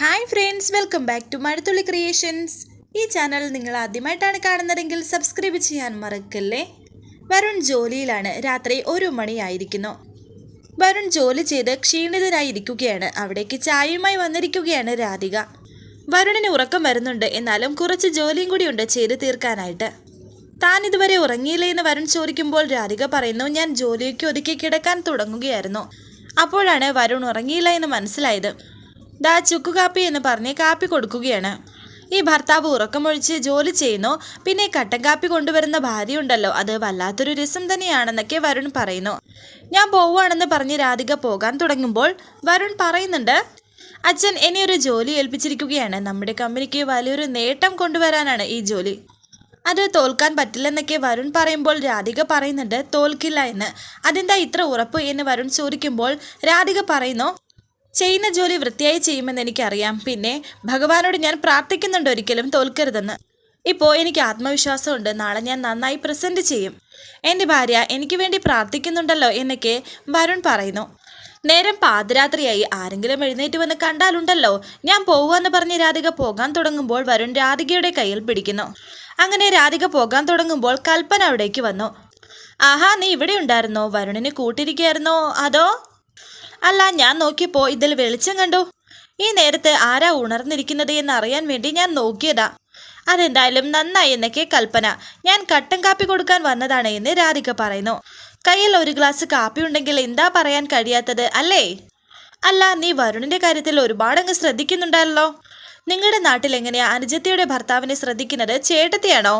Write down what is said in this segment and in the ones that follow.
Hi friends welcome back to Mazhathulli creations ഈ channel നിങ്ങൾ ആദ്യമായിട്ടാണ് കാണുന്നതെങ്കിൽ സബ്സ്ക്രൈബ് ചെയ്യാൻ മറക്കല്ലേ? വരുൺ ജോലിയിലാണ് രാത്രി ഒരു മണിയായിരിക്കുന്നു. വരുൺ ജോലി ചെയ്ത് ക്ഷീണിതരായിരിക്കുകയാണ് അവിടേക്ക് ചായയുമായി വന്നിരിക്കുകയാണ് രാധിക. വരുണിന് ഉറക്കം വരുന്നുണ്ട്. എന്നാലും കുറച്ച് ജോലിയും കൂടിയുണ്ട് ചെയ്ത് തീർക്കാനായിട്ട്. താൻ ഇതുവരെ ഉറങ്ങിയില്ലേ എന്ന് വരുൺ ചോദിക്കുമ്പോൾ രാധിക പറയുന്നു ഞാൻ ജോലിയൊക്കെ ഒതുക്കി കിടക്കാൻ തുടങ്ങുകയായിരുന്നു. അപ്പോഴാണ് വരുൺ ഉറങ്ങിയില്ല എന്ന് മനസ്സിലായത്. ദാ ചുക്കു കാപ്പി എന്ന് പറഞ്ഞ് കാപ്പി കൊടുക്കുകയാണ്. ഈ ഭർത്താവ് ഉറക്കമൊഴിച്ച് ജോലി ചെയ്യുന്നു. പിന്നെ കട്ടൻ കാപ്പി കൊണ്ടുവരുന്ന ഭാര്യയുണ്ടല്ലോ അത് വല്ലാത്തൊരു രസം തന്നെയാണെന്നൊക്കെ വരുൺ പറയുന്നു. ഞാൻ പോവുകയാണെന്ന് പറഞ്ഞ് രാധിക പോകാൻ തുടങ്ങുമ്പോൾ വരുൺ പറയുന്നുണ്ട് അച്ഛൻ ഇനിയൊരു ജോലി ഏൽപ്പിച്ചിരിക്കുകയാണ്. നമ്മുടെ കമ്പനിക്ക് വലിയൊരു നേട്ടം കൊണ്ടുവരാനാണ് ഈ ജോലി. അത് തോൽക്കാൻ പറ്റില്ലെന്നൊക്കെ വരുൺ പറയുമ്പോൾ രാധിക പറയുന്നുണ്ട് തോൽക്കില്ല എന്ന്. അതെന്താ ഇത്ര ഉറപ്പ് എന്ന് വരുൺ ചോദിക്കുമ്പോൾ രാധിക പറയുന്നു ചെയ്യുന്ന ജോലി വൃത്തിയായി ചെയ്യുമെന്ന് എനിക്കറിയാം. പിന്നെ ഭഗവാനോട് ഞാൻ പ്രാർത്ഥിക്കുന്നുണ്ട് ഒരിക്കലും തോൽക്കരുതെന്ന്. ഇപ്പോൾ എനിക്ക് ആത്മവിശ്വാസമുണ്ട്. നാളെ ഞാൻ നന്നായി പ്രസന്റ് ചെയ്യും. എന്റെ ഭാര്യ എനിക്ക് വേണ്ടി പ്രാർത്ഥിക്കുന്നുണ്ടല്ലോ എന്നൊക്കെ വരുൺ പറയുന്നു. നേരം പാതിരാത്രിയായി. ആരെങ്കിലും എഴുന്നേറ്റ് വന്ന് കണ്ടാലുണ്ടല്ലോ ഞാൻ പോവാന്ന് പറഞ്ഞ് രാധിക പോകാൻ തുടങ്ങുമ്പോൾ വരുൺ രാധികയുടെ കയ്യിൽ പിടിക്കുന്നു. അങ്ങനെ രാധിക പോകാൻ തുടങ്ങുമ്പോൾ കൽപ്പന അവിടേക്ക് വന്നു. ആഹാ നീ ഇവിടെ ഉണ്ടായിരുന്നോ? വരുണിനെ കൂട്ടിരിക്കുകയായിരുന്നോ? അതോ അല്ല ഞാൻ നോക്കിയപ്പോൾ ഇതിൽ വെളിച്ചം കണ്ടു. ഈ നേരത്ത് ആരാ ഉണർന്നിരിക്കുന്നത് എന്ന് അറിയാൻ വേണ്ടി ഞാൻ നോക്കിയതാ. അതെന്തായാലും നന്നായി എന്നൊക്കെ കൽപ്പന. ഞാൻ കട്ടൻ കാപ്പി കൊടുക്കാൻ വന്നതാണ് എന്ന് രാധിക പറയുന്നു. കയ്യിൽ ഒരു ഗ്ലാസ് കാപ്പി ഉണ്ടെങ്കിൽ എന്താ പറയാൻ കഴിയാത്തത് അല്ലേ? അല്ല നീ വരുണിന്റെ കാര്യത്തിൽ ഒരുപാടങ്ങ് ശ്രദ്ധിക്കുന്നുണ്ടല്ലോ നിങ്ങളുടെ നാട്ടിൽ എങ്ങനെയാ അനുജത്തിയുടെ ഭർത്താവിനെ ശ്രദ്ധിക്കുന്നത് ചേട്ടത്തിയാണോ?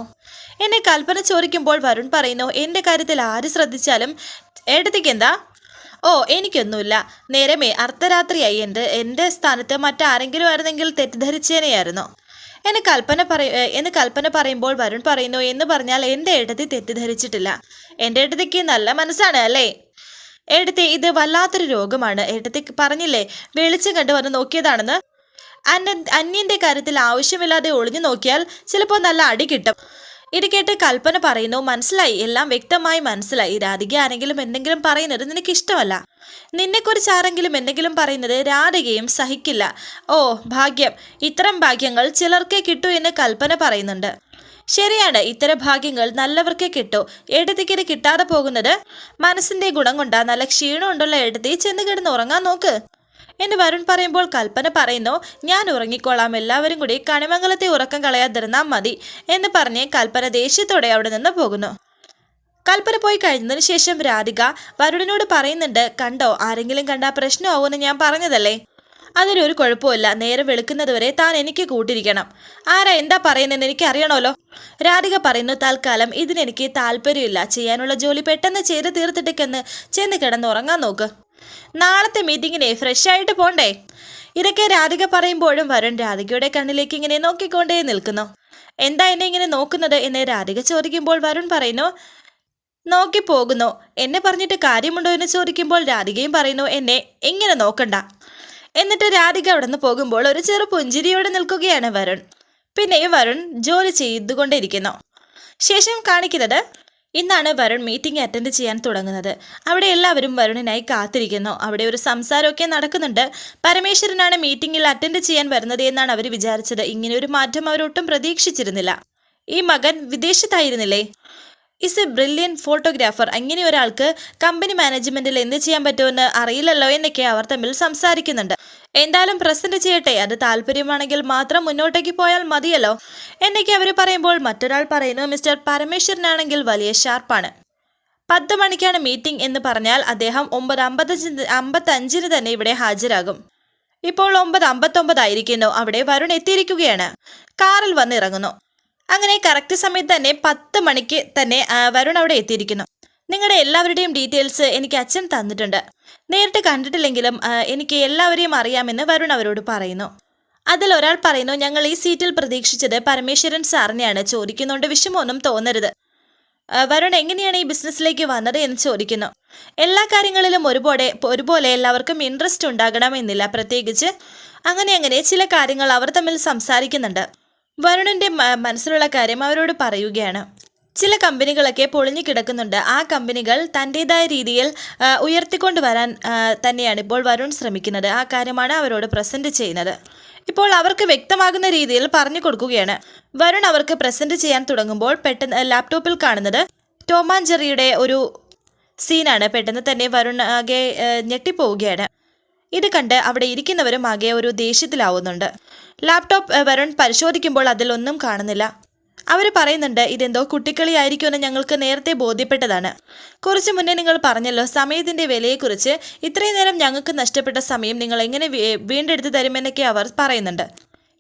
എന്നെ കൽപ്പന ചോദിക്കുമ്പോൾ വരുൺ പറയുന്നു എന്റെ കാര്യത്തിൽ ആര് ശ്രദ്ധിച്ചാലും ഏട്ടത്തിക്ക് എന്താ ഓ എനിക്കൊന്നുമില്ല. നേരമേ അർദ്ധരാത്രിയായി. എന്റെ എന്റെ സ്ഥാനത്ത് മറ്റാരെങ്കിലും ആയിരുന്നെങ്കിൽ തെറ്റിദ്ധരിച്ചേനെയായിരുന്നു. എന്നെ കൽപ്പന പറയ എന്ന് കൽപ്പന പറയുമ്പോൾ വരുൺ പറയുന്നു എന്ന് പറഞ്ഞാൽ എന്റെ ഏട്ടത്തി തെറ്റിദ്ധരിച്ചിട്ടില്ല. എന്റെ ഏട്ടത്തിക്ക് നല്ല മനസ്സാണ് അല്ലേ? ഏട്ടത്തി ഇത് വല്ലാത്തൊരു രോഗമാണ്. ഏട്ടത്തി പറഞ്ഞില്ലേ വെളിച്ചം കണ്ടു വന്ന് നോക്കിയതാണെന്ന്? അന്യ അന്യന്റെ കാര്യത്തിൽ ആവശ്യമില്ലാതെ ഒളിഞ്ഞു നോക്കിയാൽ ചിലപ്പോൾ നല്ല അടി കിട്ടും. ഇത് കേട്ട് കൽപ്പന പറയുന്നു മനസ്സിലായി എല്ലാം വ്യക്തമായി മനസ്സിലായി. രാധിക ആരെങ്കിലും എന്തെങ്കിലും പറയുന്നത് നിനക്ക് ഇഷ്ടമല്ല നിന്നെക്കുറിച്ച് ആരെങ്കിലും എന്തെങ്കിലും പറയുന്നത് രാധികയും സഹിക്കില്ല. ഓ ഭാഗ്യം. ഇത്തരം ഭാഗ്യങ്ങൾ ചിലർക്കേ കിട്ടൂ എന്ന് കൽപ്പന പറയുന്നുണ്ട്. ശരിയാണ് ഇത്തരം ഭാഗ്യങ്ങൾ നല്ലവർക്കേ കിട്ടൂ. എടത്തിക്കിന് കിട്ടാതെ പോകുന്നത് മനസ്സിന്റെ ഗുണം കൊണ്ടാ. നല്ല ക്ഷീണമുണ്ടല്ലോ എടത്തി. ചെന്ന് കിടന്ന് ഉറങ്ങാൻ നോക്ക്. എന്ന് വരുൺ പറയുമ്പോൾ കൽപ്പന പറയുന്നു ഞാൻ ഉറങ്ങിക്കോളാം എല്ലാവരും കൂടി കണിമംഗലത്തെ ഉറക്കം കളയാതിരുന്നാൽ മതി എന്ന് പറഞ്ഞ് കൽപ്പന ദേഷ്യത്തോടെ അവിടെ നിന്ന് പോകുന്നു. കൽപ്പന പോയി കഴിഞ്ഞതിന് ശേഷം രാധിക വരുണിനോട് പറയുന്നുണ്ട് കണ്ടോ ആരെങ്കിലും കണ്ടാ പ്രശ്നമാവുമെന്ന് ഞാൻ പറഞ്ഞതല്ലേ? അതിനൊരു കുഴപ്പമില്ല നേരെ വെളുക്കുന്നതുവരെ താൻ എനിക്ക് കൂട്ടിരിക്കണം. ആരാ എന്താ പറയുന്നതെന്ന് എനിക്ക് അറിയണമല്ലോ. രാധിക പറയുന്നു തൽക്കാലം ഇതിനെനിക്ക് താല്പര്യമില്ല ചെയ്യാനുള്ള ജോലി പെട്ടെന്ന് ചെയ്ത് തീർത്തിട്ടേക്കെന്ന്. ചെന്ന് കിടന്നുറങ്ങാൻ നോക്ക്. നാളത്തെ മീറ്റിങ്ങിനെ ഫ്രഷ് ആയിട്ട് പോണ്ടേ? ഇതൊക്കെ രാധിക പറയുമ്പോഴും വരുൺ രാധികയുടെ കണ്ണിലേക്ക് ഇങ്ങനെ നോക്കിക്കൊണ്ടേ നിൽക്കുന്നു. എന്താ എന്നെ ഇങ്ങനെ നോക്കുന്നത് എന്നെ രാധിക ചോദിക്കുമ്പോൾ വരുൺ പറയുന്നു നോക്കി പോകുന്നു. എന്നെ പറഞ്ഞിട്ട് കാര്യമുണ്ടോ എന്ന് ചോദിക്കുമ്പോൾ രാധികയും പറയുന്നു എന്നെ ഇങ്ങനെ നോക്കണ്ട. എന്നിട്ട് രാധിക അവിടെ നിന്ന് പോകുമ്പോൾ ഒരു ചെറു പുഞ്ചിരിയോടെ നിൽക്കുകയാണ് വരുൺ. പിന്നെ വരുൺ ജോലി ചെയ്തുകൊണ്ടിരിക്കുന്നു. ശേഷം കാണിക്കുന്നത് ഇന്നാണ് വരുൺ മീറ്റിംഗ് അറ്റൻഡ് ചെയ്യാൻ തുടങ്ങുന്നത്. അവിടെ എല്ലാവരും വരുണിനായി കാത്തിരിക്കുന്നു. അവിടെ ഒരു സംസാരമൊക്കെ നടക്കുന്നുണ്ട്. പരമേശ്വരനാണ് മീറ്റിംഗിൽ അറ്റൻഡ് ചെയ്യാൻ വരുന്നത് എന്നാണ് അവർ വിചാരിച്ചത്. ഇങ്ങനെ ഒരു മാറ്റം അവരൊട്ടും പ്രതീക്ഷിച്ചിരുന്നില്ല. ഈ മകൻ വിദേശത്തായിരുന്നില്ലേ? ഇസ് എ ബ്രില്യൻ ഫോട്ടോഗ്രാഫർ അങ്ങനെ ഒരാൾക്ക് കമ്പനി മാനേജ്മെന്റിൽ എന്ത് ചെയ്യാൻ പറ്റുമെന്ന് അറിയില്ലല്ലോ എന്നൊക്കെ അവർ തമ്മിൽ സംസാരിക്കുന്നുണ്ട്. എന്തായാലും പ്രസന്റ് ചെയ്യട്ടെ. അത് താല്പര്യമാണെങ്കിൽ മാത്രം മുന്നോട്ടേക്ക് പോയാൽ മതിയല്ലോ. എന്നൊക്കെ അവർ പറയുമ്പോൾ മറ്റൊരാൾ പറയുന്നു മിസ്റ്റർ പരമേശ്വരനാണെങ്കിൽ വലിയ ഷാർപ്പാണ്. പത്ത് മണിക്കാണ് മീറ്റിംഗ് എന്ന് പറഞ്ഞാൽ അദ്ദേഹം ഒമ്പത് അമ്പത്തഞ്ച് അമ്പത്തഞ്ചിന് തന്നെ ഇവിടെ ഹാജരാകും. ഇപ്പോൾ ഒമ്പത് അമ്പത്തൊമ്പതായിരിക്കുന്നു അവിടെ വരുൺ എത്തിയിരിക്കുകയാണ്. കാറിൽ വന്നിറങ്ങുന്നു അങ്ങനെ കറക്റ്റ് സമയത്ത് തന്നെ പത്ത് മണിക്ക് തന്നെ വരുൺ അവിടെ എത്തിയിരിക്കുന്നു. നിങ്ങളുടെ എല്ലാവരുടെയും ഡീറ്റെയിൽസ് എനിക്ക് അച്ഛൻ തന്നിട്ടുണ്ട്. നേരിട്ട് കണ്ടിട്ടില്ലെങ്കിലും എനിക്ക് എല്ലാവരെയും അറിയാമെന്ന് വരുൺ അവരോട് പറയുന്നു. അതിൽ ഒരാൾ പറയുന്നു ഞങ്ങൾ ഈ സീറ്റിൽ പ്രതീക്ഷിച്ചത് പരമേശ്വരൻ സാറിനെയാണ്. ചോദിക്കുന്നുണ്ട് വിഷമമൊന്നും തോന്നരുത്. വരുൺ എങ്ങനെയാണ് ഈ ബിസിനസ്സിലേക്ക് വന്നത് എന്ന് ചോദിക്കുന്നു. എല്ലാ കാര്യങ്ങളിലും ഒരുപോലെ ഒരുപോലെ എല്ലാവർക്കും ഇൻട്രസ്റ്റ് ഉണ്ടാകണമെന്നില്ല. പ്രത്യേകിച്ച് അങ്ങനെ അങ്ങനെ ചില കാര്യങ്ങൾ അവർ തമ്മിൽ സംസാരിക്കുന്നുണ്ട്. വരുണിന്റെ മനസ്സിലുള്ള കാര്യം അവരോട് പറയുകയാണ്. ചില കമ്പനികളൊക്കെ പൊളിഞ്ഞു കിടക്കുന്നുണ്ട്. ആ കമ്പനികൾ തന്റെതായ രീതിയിൽ ഉയർത്തിക്കൊണ്ട് വരാൻ തന്നെയാണ് ഇപ്പോൾ വരുൺ ശ്രമിക്കുന്നത്. ആ കാര്യമാണ് അവരോട് പ്രസന്റ് ചെയ്യുന്നത്. ഇപ്പോൾ അവർക്ക് വ്യക്തമാകുന്ന രീതിയിൽ പറഞ്ഞു കൊടുക്കുകയാണ്. വരുൺ അവർക്ക് പ്രസന്റ് ചെയ്യാൻ തുടങ്ങുമ്പോൾ പെട്ടെന്ന് ലാപ്ടോപ്പിൽ കാണുന്നത് ടോമാൻ ജെറിയുടെ ഒരു സീനാണ്. പെട്ടെന്ന് തന്നെ വരുൺ ആകെ ഞെട്ടിപ്പോവുകയാണ്. ഇത് കണ്ട് അവിടെ ഇരിക്കുന്നവരും ആകെ ഒരു ദേഷ്യത്തിലാവുന്നുണ്ട്. ലാപ്ടോപ്പ് വരുൺ പരിശോധിക്കുമ്പോൾ അതിലൊന്നും കാണുന്നില്ല. അവർ പറയുന്നുണ്ട് ഇതെന്തോ കുട്ടിക്കളിയായിരിക്കുമെന്ന് ഞങ്ങൾക്ക് നേരത്തെ ബോധ്യപ്പെട്ടതാണ്. കുറച്ചു മുന്നേ നിങ്ങൾ പറഞ്ഞല്ലോ സമയത്തിന്റെ വിലയെക്കുറിച്ച് ഇത്രയും നേരം ഞങ്ങൾക്ക് നഷ്ടപ്പെട്ട സമയം നിങ്ങൾ എങ്ങനെ വീണ്ടെടുത്ത് തരുമെന്നൊക്കെ അവർ പറയുന്നുണ്ട്.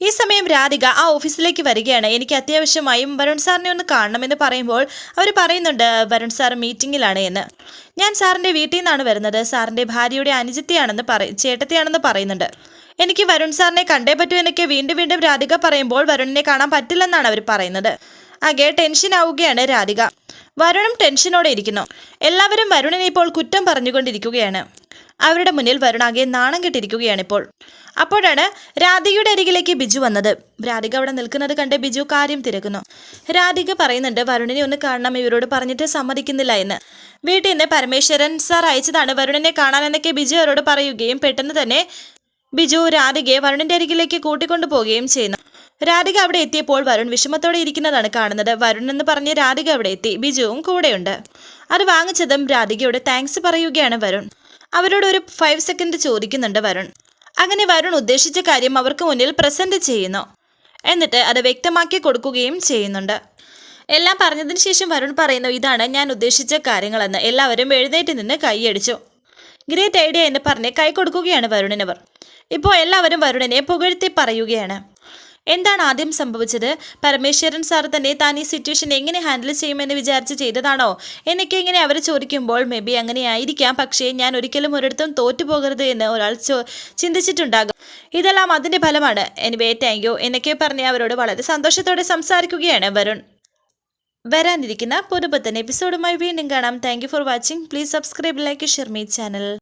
ഈ സമയം രാധിക ആ ഓഫീസിലേക്ക് വരികയാണ്. എനിക്ക് അത്യാവശ്യമായും വരുൺ സാറിനെ ഒന്ന് കാണണമെന്ന് പറയുമ്പോൾ അവർ പറയുന്നുണ്ട് വരുൺ സാർ മീറ്റിങ്ങിലാണ് എന്ന്. ഞാൻ സാറിന്റെ വീട്ടിൽ നിന്നാണ് വരുന്നത്. സാറിന്റെ ഭാര്യയുടെ അനുജത്തിയാണെന്ന് പറ ചേട്ടത്തിയാണെന്ന് പറയുന്നുണ്ട്. എനിക്ക് വരുൺ സാറിനെ കണ്ടേ പറ്റൂ എന്നൊക്കെ വീണ്ടും വീണ്ടും രാധിക പറയുമ്പോൾ വരുണിനെ കാണാൻ പറ്റില്ലെന്നാണ് അവർ പറയുന്നത്. ആകെ ടെൻഷൻ ആവുകയാണ് രാധിക. വരുണും ടെൻഷനോടെ ഇരിക്കുന്നു. എല്ലാവരും വരുണിനെ ഇപ്പോൾ കുറ്റം പറഞ്ഞുകൊണ്ടിരിക്കുകയാണ്. അവരുടെ മുന്നിൽ വരുൺ നാണം കെട്ടിരിക്കുകയാണ് ഇപ്പോൾ. അപ്പോഴാണ് രാധികയുടെ അരികിലേക്ക് ബിജു വന്നത്. രാധിക അവിടെ നിൽക്കുന്നത് കണ്ട് ബിജു കാര്യം തിരക്കുന്നു. രാധിക പറയുന്നുണ്ട് വരുണിനെ ഒന്ന് കാണണം ഇവരോട് പറഞ്ഞിട്ട് സമ്മതിക്കുന്നില്ല എന്ന്. വീട്ടിൽ നിന്ന് പരമേശ്വരൻ സാർ അയച്ചതാണ് വരുണിനെ കാണാനെന്നൊക്കെ ബിജു അവരോട് പറയുകയും പെട്ടെന്ന് തന്നെ ബിജു രാധികയെ വരുണിന്റെ അരികിലേക്ക് കൂട്ടിക്കൊണ്ടു പോവുകയും ചെയ്യുന്നു. രാധിക അവിടെ എത്തിയപ്പോൾ വരുൺ വിഷമത്തോടെ ഇരിക്കുന്നതാണ് കാണുന്നത്. വരുൺ എന്ന് പറഞ്ഞ് രാധിക അവിടെ എത്തി. ബിജുവും കൂടെയുണ്ട്. അത് വാങ്ങിച്ചതും രാധികയോട് താങ്ക്സ് പറയുകയാണ് വരുൺ. അവരോട് ഒരു ഫൈവ് സെക്കൻഡ് ചോദിക്കുന്നുണ്ട് വരുൺ. അങ്ങനെ വരുൺ ഉദ്ദേശിച്ച കാര്യം അവർക്ക് മുന്നിൽ പ്രസന്റ് ചെയ്യുന്നു. എന്നിട്ട് അത് വ്യക്തമാക്കി കൊടുക്കുകയും ചെയ്യുന്നുണ്ട്. എല്ലാം പറഞ്ഞതിന് ശേഷം വരുൺ പറയുന്നു ഇതാണ് ഞാൻ ഉദ്ദേശിച്ച കാര്യങ്ങളെന്ന്. എല്ലാവരും എഴുന്നേറ്റ് നിന്ന് കൈയടിച്ചു. ഗ്രേറ്റ് ഐഡിയ എന്ന് പറഞ്ഞ് കൈ കൊടുക്കുകയാണ് വരുണിനവർ. ഇപ്പോൾ എല്ലാവരും വരുണനെ പുകഴ്ത്തി പറയുകയാണ്. എന്താണ് ആദ്യം സംഭവിച്ചത്? പരമേശ്വരൻ സാർ തന്നെ താൻ ഈ സിറ്റുവേഷൻ എങ്ങനെ ഹാൻഡിൽ ചെയ്യുമെന്ന് വിചാരിച്ച് ചെയ്തതാണോ? എന്നൊക്കെ ഇങ്ങനെ അവർ ചോദിക്കുമ്പോൾ മേ ബി അങ്ങനെ ആയിരിക്കാം പക്ഷേ ഞാൻ ഒരിക്കലും ഒരിടത്തും തോറ്റുപോകരുത് എന്ന് ഒരാൾ ചിന്തിച്ചിട്ടുണ്ടാകും. ഇതെല്ലാം അതിന്റെ ഫലമാണ്. എനിവേ താങ്ക് യു എന്നൊക്കെ പറഞ്ഞ് അവരോട് വളരെ സന്തോഷത്തോടെ സംസാരിക്കുകയാണ് വരുൺ. വരാനിരിക്കുന്ന പുതുപത്തൻ എപ്പിസോഡുമായി വീണ്ടും കാണാം. Thank for watching please subscribe like share my channel